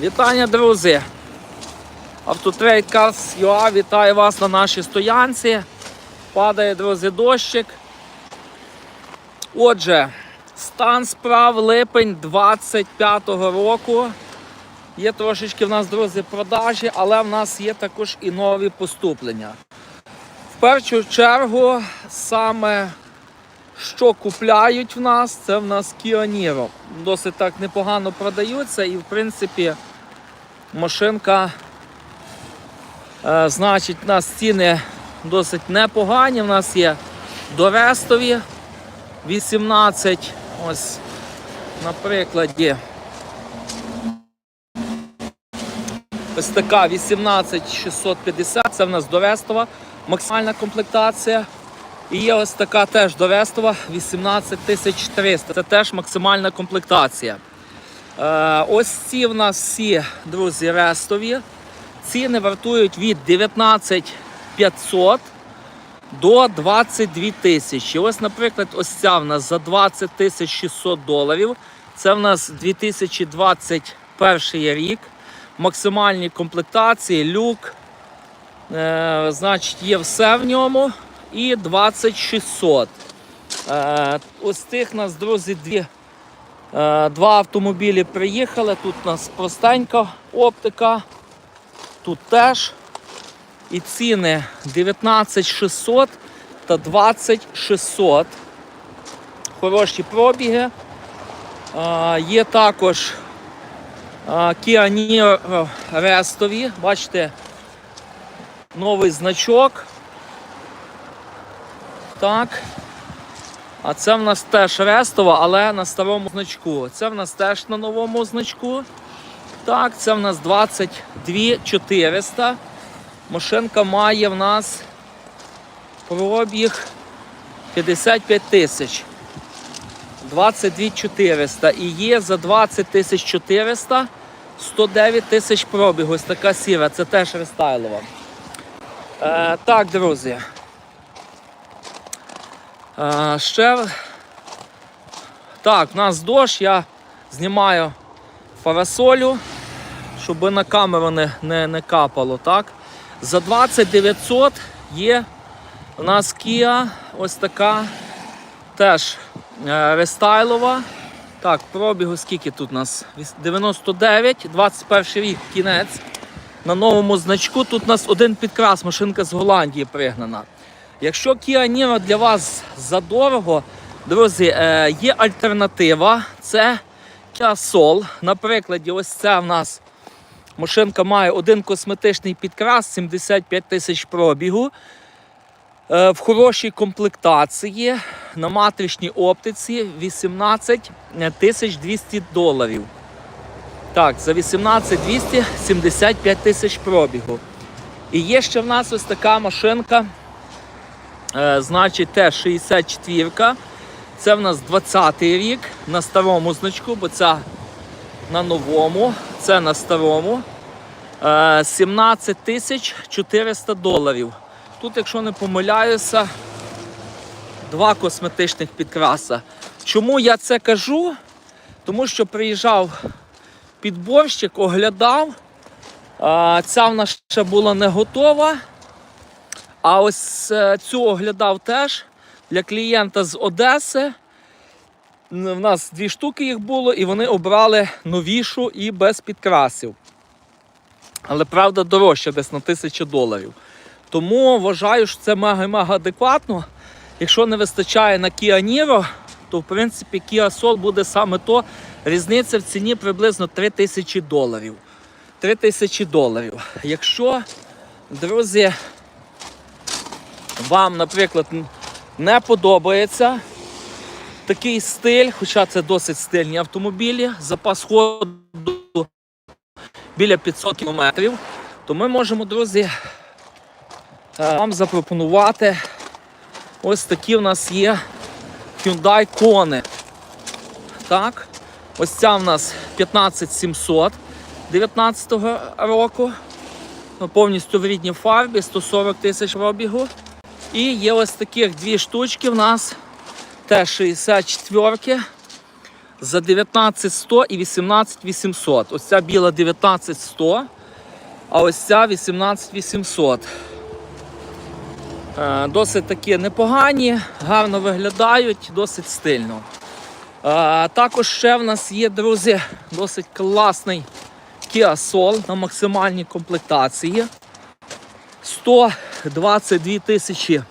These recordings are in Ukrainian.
Вітання, друзі! Автотрейд Cars UA вітає вас на нашій стоянці. Падає, друзі, дощик. Отже, стан справ липень 25-го року. Є трошечки в нас, друзі, продажі, але в нас є також і нові поступлення. В першу чергу, саме що купляють в нас, це в нас Kia Niro. Досить так непогано продаються і, в принципі, машинка, е, значить, у нас ціни досить непогані. У нас є дорестові 18. Ось, на прикладі. Ось така 18650, це в нас дорестова максимальна комплектація. І є ось така теж дорестова 18300. Це теж максимальна комплектація. Е, ось ці в нас всі, друзі, рестові. Ціни вартують від 19500 до 22 тисячі. Ось, наприклад, ось ця в нас за 20 тисяч 600 доларів. Це в нас 2021 рік. Максимальні комплектації, люк. Е, значить, є все в ньому. І 2600. Е, ось тих нас, друзі, дві. Е, Два автомобілі приїхали. Тут у нас простенька оптика. Тут теж. І ціни 19600 та 20600. Хороші пробіги. Е, Є також Kia Niro рестові. Бачите, новий значок. Так. А це в нас теж рестова, але на старому значку. Це в нас теж на новому значку. Так, це в нас 22 400. Машинка має в нас пробіг 55 тисяч. 22 400. І є за 20 тисяч 400 109 тисяч пробіг. Ось така сіра, це теж рестайлова. Е, так, друзі. Е, ще так, у нас дощ, я знімаю парасолю, щоб на камеру не, не, не капало. Так? За 2900 є у нас Kia ось така теж е, рестайлова. Так, пробігу скільки тут у нас? 99, 21 рік, кінець. На новому значку тут у нас один підкрас, машинка з Голландії пригнана. Якщо Kia Niro для вас задорого, друзі, е, є альтернатива. Це Kia Soul. На прикладі, ось це в нас машинка має один косметичний підкрас, 75 тисяч пробігу. Е, В хорошій комплектації на матричній оптиці 18 тисяч 200 доларів. Так, за 18 200 75 тисяч пробігу. І є ще в нас ось така машинка. Е, значить, теж 64. Це в нас 20-й рік на старому значку, бо це на новому, це на старому. Е, 17 тисяч 400 доларів. Тут, якщо не помиляюся, два косметичних підкраса. Чому я це кажу? Тому що приїжджав підборщик, оглядав. Е, Ця в нас ще була не готова. А ось е, цю оглядав теж для клієнта з Одеси. В нас дві штуки їх було, і вони обрали новішу і без підкрасів. Але правда дорожче, десь на тисячу доларів. Тому вважаю, що це мега-мега адекватно. Якщо не вистачає на Kia Niro, то в принципі Kia Soul буде саме то. Різниця в ціні приблизно 3000 доларів. 3000 доларів. Якщо, друзі, вам, наприклад, не подобається такий стиль, хоча це досить стильні автомобілі, запас ходу біля 500 км, то ми можемо, друзі, е, вам запропонувати ось такі в нас є Hyundai Kona. Так, ось ця в нас 15700 19 року. Повністю в рідній фарбі, 140 тисяч пробігу. І є ось таких дві штучки в нас. Теж 64 за 19100 і 18800. Ось ця біла 19100, а ось ця 18800. Е, Досить такі непогані, гарно виглядають, досить стильно. Е, Також ще в нас є, друзі, досить класний Kia Soul на максимальній комплектації. 122 тисячі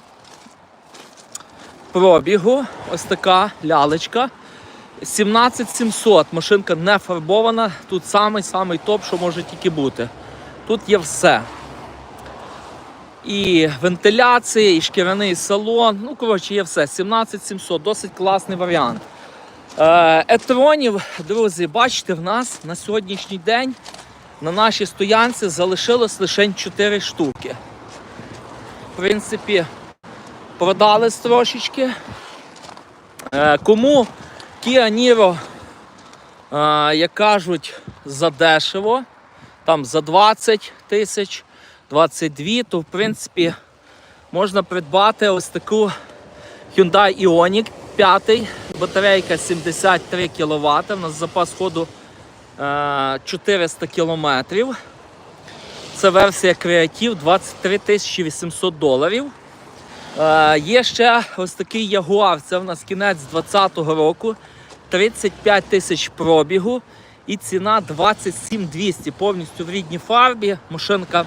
пробігу. Ось така лялечка. 17700. Машинка не фарбована. Тут самий-самий топ, що може тільки бути. Тут є все. І вентиляція, і шкіряний салон. Ну, коротше, є все. 17700, досить класний варіант. Е, Етронів, друзі, бачите, в нас на сьогоднішній день на нашій стоянці залишилось лише 4 штуки. В принципі, продались трошечки. Е, Кому Kia Niro, е, як кажуть, задешево, там за 20 тисяч, 22, то в принципі можна придбати ось таку Hyundai Ioniq 5, батарейка 73 кВт, у нас запас ходу 400 км. Це версія креатив 23 800 доларів. Е, є ще ось такий Jaguar, це в нас кінець 2020 року, 35 тисяч пробігу і ціна 27 200, повністю в рідній фарбі. Машинка,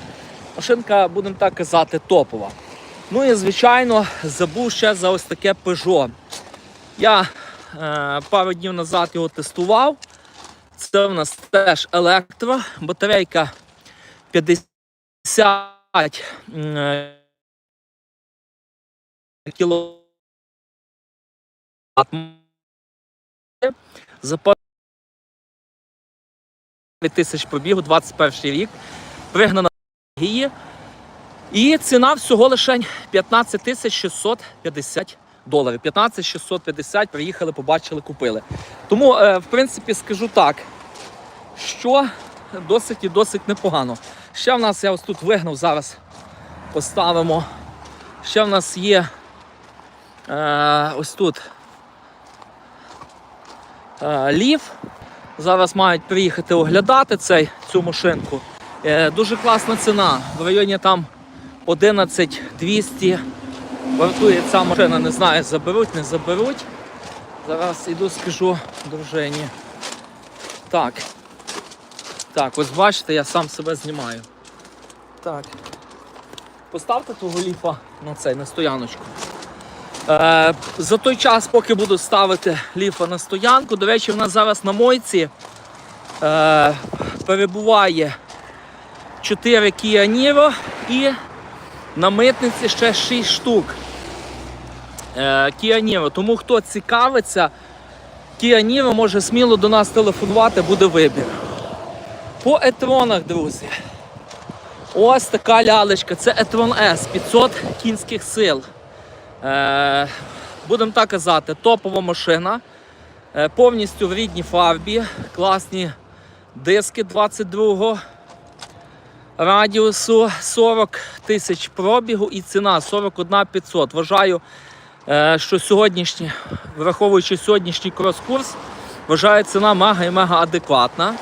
машинка, будемо так казати, топова. Ну і звичайно, забув ще за ось таке Peugeot. Я е, пару днів назад його тестував. Це в нас теж електро, батарейка 50 е, кіловат. Запас тисяч пробігу, 21 рік. Пригнана гії. І ціна всього лише 15 тисяч 650 доларів. 15 650 приїхали, побачили, купили. Тому, е, в принципі, скажу так, що досить і досить непогано. Ще в нас я ось тут вигнав, зараз поставимо. Ще в нас є е, ось тут е, лів. Зараз мають приїхати оглядати цей, цю машинку. Е, дуже класна ціна. В районі там 11 200 вартує ця машина, не знаю, заберуть, не заберуть. Зараз іду, скажу дружині. Так. Так, ось бачите, я сам себе знімаю. Так. Поставте того ліфа на цей, на стояночку. Е, за той час, поки буду ставити ліфа на стоянку, до речі, в нас зараз на мойці е, перебуває 4 Kia Niro і на митниці ще 6 штук е, Kia. Тому хто цікавиться, Kia може сміло до нас телефонувати, буде вибір. По етронах, друзі. Ось така лялечка. Це Etron S 500 кінських сил. Е, будемо так казати, топова машина. Е, повністю в рідній фарбі. Класні диски 22 радіусу 40 тисяч пробігу і ціна 41 500. Вважаю, е, що сьогоднішні, враховуючи сьогоднішній крос-курс, вважаю, ціна мега і мега адекватна.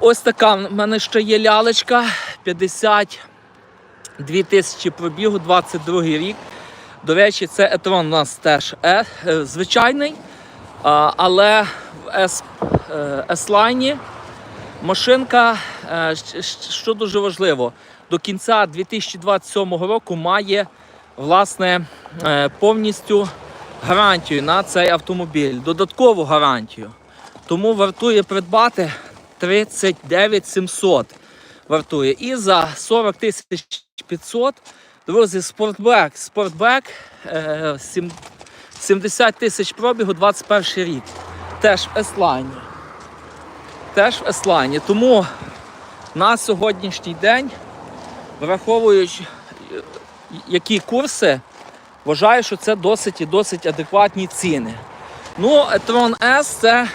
Ось така в мене ще є лялечка 52 тисячі пробігу, 22 рік. До речі, це етрон у нас теж е, е, звичайний, але в S, е, машинка, е, що дуже важливо, до кінця 2027 року має власне е, повністю гарантію на цей автомобіль, додаткову гарантію. Тому вартує придбати 39 700 вартує. І за 40 тисяч 500, друзі, спортбек. Спортбек е, 70 тисяч пробігу, 21 рік. Теж S-Line. Теж в S-Line. Тому на сьогоднішній день, враховуючи, е, які курси, вважаю, що це досить і досить адекватні ціни. Ну, e-tron S це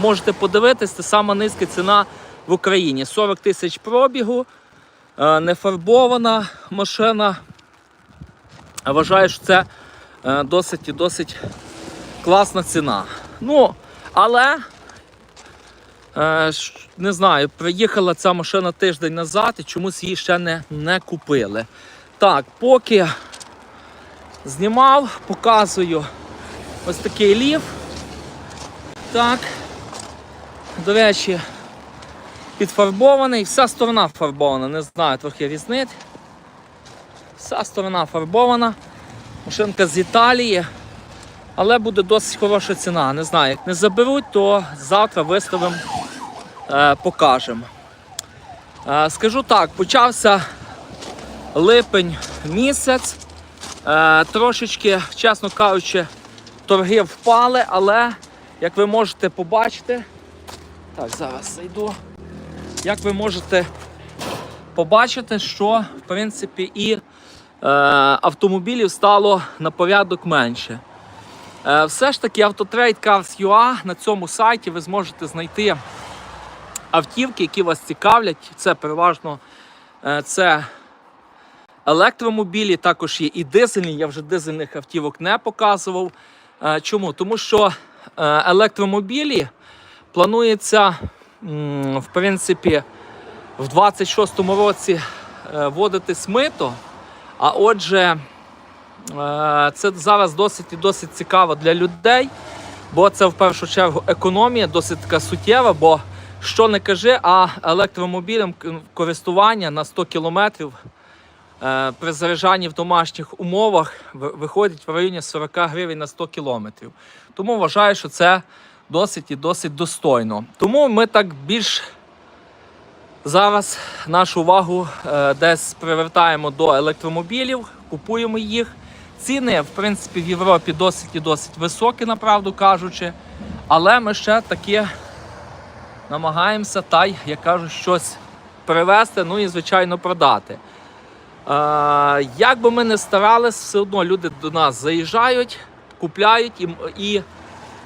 можете подивитись, це сама низька ціна в Україні. 40 тисяч пробігу, е, нефарбована машина. Вважаю, що це е, досить і досить класна ціна. Ну, але не знаю, приїхала ця машина тиждень назад і чомусь її ще не, не купили. Так, поки знімав, показую ось такий лів. Так. До речі, підфарбований, вся сторона фарбована, не знаю, трохи різнить. Вся сторона фарбована. Машинка з Італії, але буде досить хороша ціна. Не знаю, як не заберуть, то завтра виставимо, е, покажемо. Е, скажу так, почався липень місяць. Е, трошечки, чесно кажучи, торги впали, але як ви можете побачити, так, зараз зайду. Як ви можете побачити, що в принципі і е, автомобілів стало на порядок менше. Е, все ж таки Autotrade Cars.ua на цьому сайті ви зможете знайти автівки, які вас цікавлять. Це переважно е, це електромобілі, також є і дизельні. Я вже дизельних автівок не показував. Е, чому? Тому що е, електромобілі планується, в принципі, в 26-му році е, вводити смито. А отже, це зараз досить і досить цікаво для людей, бо це в першу чергу економія, досить така суттєва, бо що не кажи, а електромобілем користування на 100 кілометрів е, при заряджанні в домашніх умовах виходить в районі 40 гривень на 100 кілометрів. Тому вважаю, що це досить і досить достойно. Тому ми так більш зараз нашу увагу е, десь привертаємо до електромобілів, купуємо їх. Ціни, в принципі, в Європі досить і досить високі, направду кажучи. Але ми ще таки намагаємося та як кажуть, щось привезти, ну і звичайно продати. Е, як би ми не старались, все одно люди до нас заїжджають, купляють і, і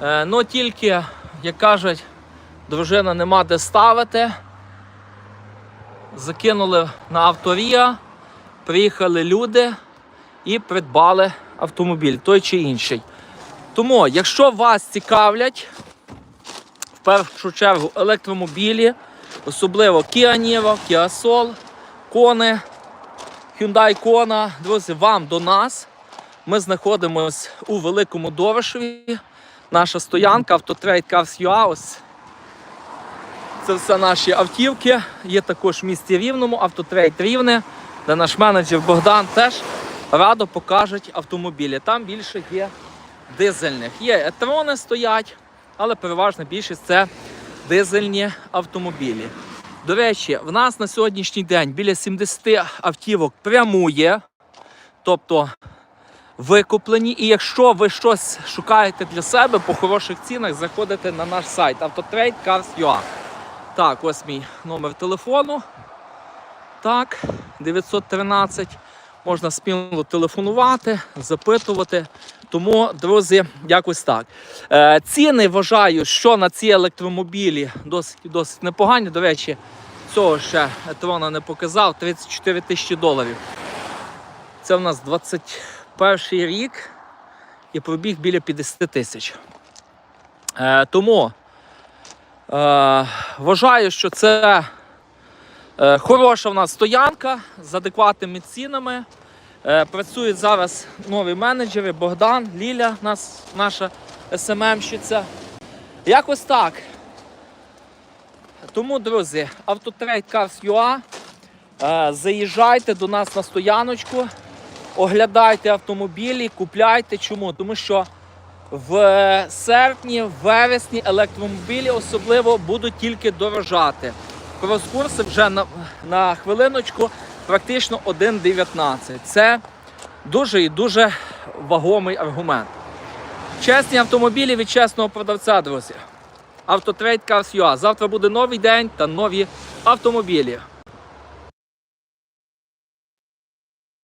е, ну тільки, як кажуть, дружина нема де ставити. Закинули на авторія, приїхали люди і придбали автомобіль, той чи інший. Тому, якщо вас цікавлять, першу чергу електромобілі, особливо Kia Niro, Kia Soul, Кони, Hyundai Kona, друзі, вам до нас. Ми знаходимося у Великому Дорошеві. Наша стоянка Autotrade Cars UA. Це все наші автівки. Є також в місті Рівному, автотрейд Рівне, де наш менеджер Богдан теж радо покажуть автомобілі. Там більше є дизельних. Є етрони стоять, але переважна більшість це дизельні автомобілі. До речі, в нас на сьогоднішній день біля 70 автівок прямує, тобто викуплені. І якщо ви щось шукаєте для себе по хороших цінах, заходите на наш сайт Autotrade Cars.ua. Так, ось мій номер телефону. Так, 913. Можна сміло телефонувати, запитувати. Тому, друзі, якось так. Е, ціни вважаю, що на ці електромобілі досить досить непогані. До речі, цього ще Етрона не показав. 34 тисячі доларів. Це в нас 21 рік і пробіг біля 50 тисяч. Е, тому Е, вважаю, що це хороша в нас стоянка з адекватними цінами. Е, працюють зараз нові менеджери Богдан, Ліля, нас, наша СММщиця. Якось так. Тому, друзі, Autotrade Cars.ua. Е, заїжджайте до нас на стояночку, оглядайте автомобілі, купляйте. Чому? Тому що в серпні, в вересні електромобілі особливо будуть тільки дорожати. Крос-курси вже на, на хвилиночку практично 1,19. Це дуже і дуже вагомий аргумент. Чесні автомобілі від чесного продавця, друзі. Автотрейд Cars.ua. Завтра буде новий день та нові автомобілі.